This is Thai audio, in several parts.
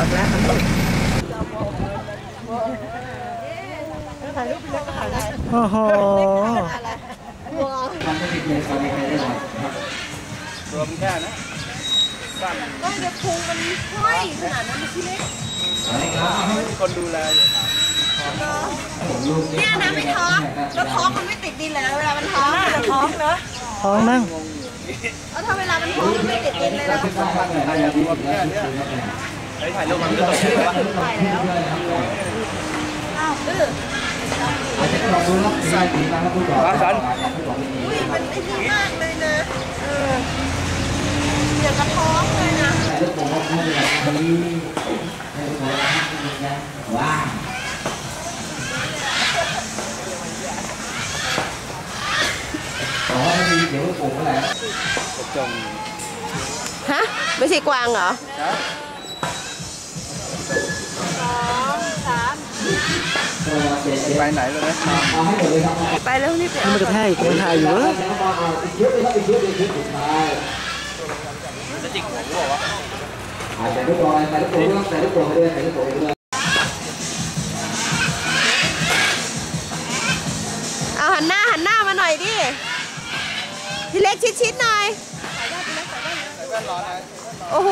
อกแล้วถ่ายรูปพี่เล็กก็ถ่ายได้โอ้โหทำให้ติดเลยตอนนี้ใครได้หน่อยครับรวมแค่นะสั้นก็จะพุงมันห้อยขนาดนั้นพี่เล็กอันนี้ครับให้คนดูแลอยู่ผมลูกเนี่ยนะไม่ท้องแล้วท้องมันไม่ติดดินเลยนะเวลามันท้องมันท้องเนอะท้องมั้งแล้วถ้าเวลามันท้องมันไม่ติดดินเลยนะขึ้ นบ้ยถ่ายรูปมันก็ตกใจว่าอ้าวดื้ออาจจะลองดูรับใส่ถุงนอกอุ้ยมันไอ้นี่มากเลยนะเอออย่างกระท้องเลยนะว้าวขอให้ดีเดี๋ยวลูกโป่งเมื่อไหร่จงฮะ ไม่ใช่กวางเหรอ ไปไหนเลยนะเอาให้หมดเลยครับไปแล้วนี่ไปนี่มันกระแทกอีกมันถ่ายอยู่เว้ยเยอะเลยครับเยอทายจะจิกผมบอกว่าอาจจะลูกโป่งใส่ลูกโป่งใส่ลูกโป่งด้วยใส่ลูกโป่งด้วยเอาหันหน้าหันหน้ามาหน่อยดิพี่เล็กชิดๆหน่อยโอ้โห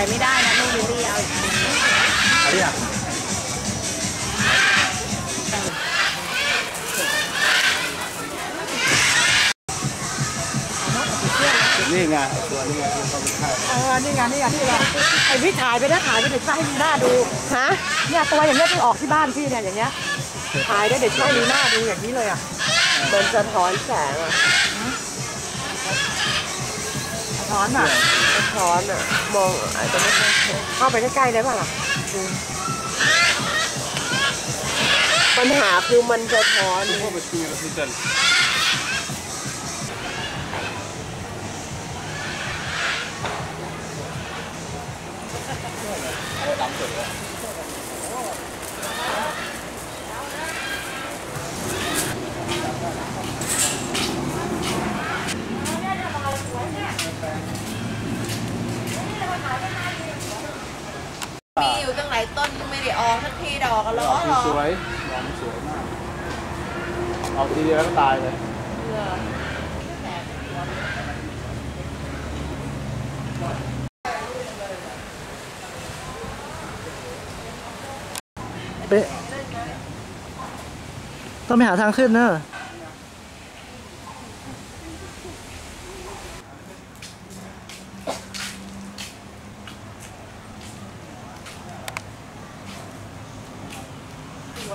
ายไม่ได้นะลูกลิลลี่เอาอีกทีอะไรอะนี่ไงตัวนี้ไงที่เขาไปฆ่าเออนี่ไงนี่ไงนี่ไงไอพี่ถ่ายไปนะถ่ายไปเดี๋ยวจะให้มีหน้าดูฮะเนี่ยตัวอย่างเงี้ยที่ออกที่บ้านพี่เนี่ยอย่างเงี้ยถ่ายได้เดี๋ยวจะให้มีหน้าดูอย่างนี้เลยอะมันสะท้อนแสงอะ สะท้อนอะสะท้อนอะมองอาจจะไม่ค่อยเห็นเข้าไปใกล้ๆได้ป่ะล่ะปัญหาคือมันสะท้อนพวกมันคืออะไรที่เดิน มีอยู่ตั้งหลายต้นไม่ได้ออก สักทีดอกก็ล้อหรอสวยดอกสวยมากเอาทีเดียวก็ตายเลยเป๊ะต้องไปหาทางขึ้นเนอะ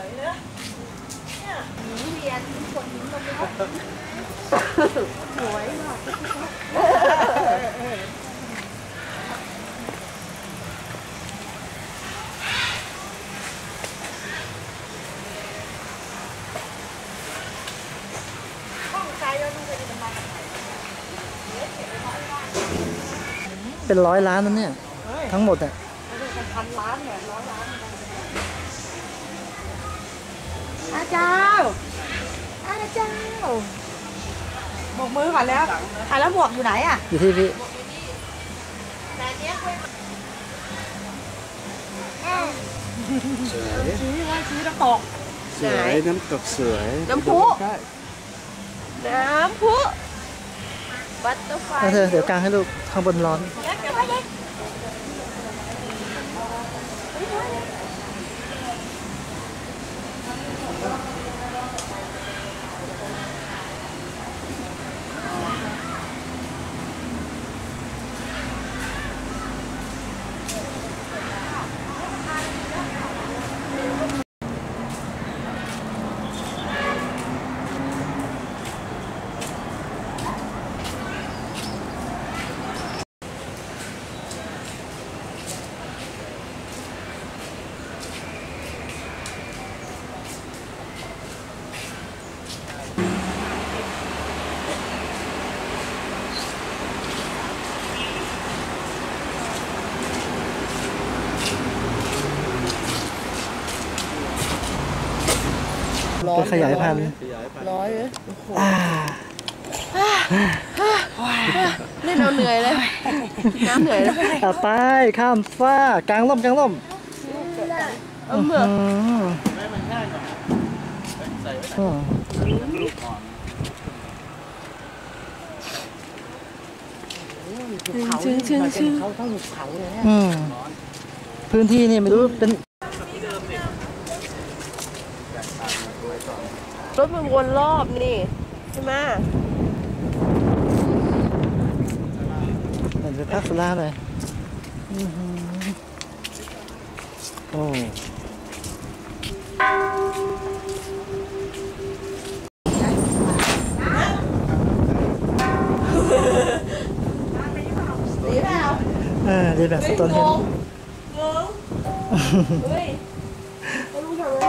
ยเลยเนี่ยเรียนทุกคนหนูมาแล้วหวยหรอกเป็นร้อยล้านนะเนี่ย ทั้งหมดอะเป็นพันล้านเนี่ยร้อยล้าน เจ้าอาเจ้าบกมือก่อนแล้วถ่ายแล้วหมวกอยู่ไหนอะอยู่ที่พี่แต่เนี้ยคุยสวยชี้ว่าชี้น้ำตก สวยน้ำตกสวย น้ำพุใช่น้ำพุ บัตเตอร์ไฟเอาเธอเดี๋ยวกางให้ลูกข้างบนร้อน ร้อก็นขยายพันธุ์ ขยายพันธุ์ร้อยเลยโอ้โหอ่าเล่นเอาเหนื่อยเลย น้ำเหนื่อยเลยต่อไปข้ามฟ้ากลางร่มกลางร่มเอาเหมือกอืมไม่มันง่ายหน่อยใส่ไว้อืมลูกอ่อนชึ้งชึ้งชึ้งเขาต้องหุบเขาเลยเนี่ยอืมพื้นที่นี่ไม่รู้เป็น รถมันวนรอบนี่ใช่ไหมเหมือนไปพักสุราเลยอื้อหือโอ้ดีเปล่าเออดีแบบสตอนเฮนงงเฮ้ยเขารู้ทำอะไร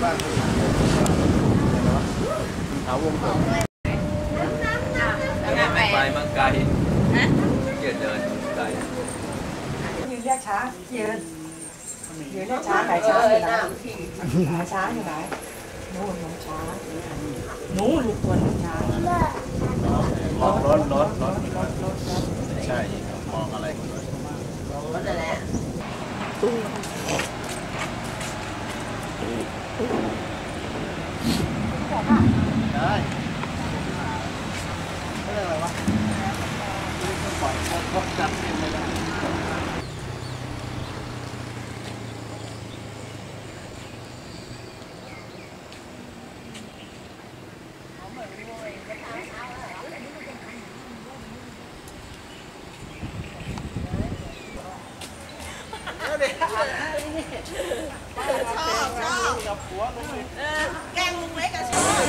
ไปมาไกลเกิดเดินไกลยืนเรียกช้างยืนยืนเรียกช้างไหนช้างอยู่ไหนไหนช้างอยู่ไหนนู่นน้องช้างนู่นลูกตัวน้องช้างมองรถรถรถใช่มองอะไรกันด้วยได้เขาเรียกอะไรวะปล่อยเขาจับเองเลยนะ ชอบชอบแกงลุงเล็กอะชอบ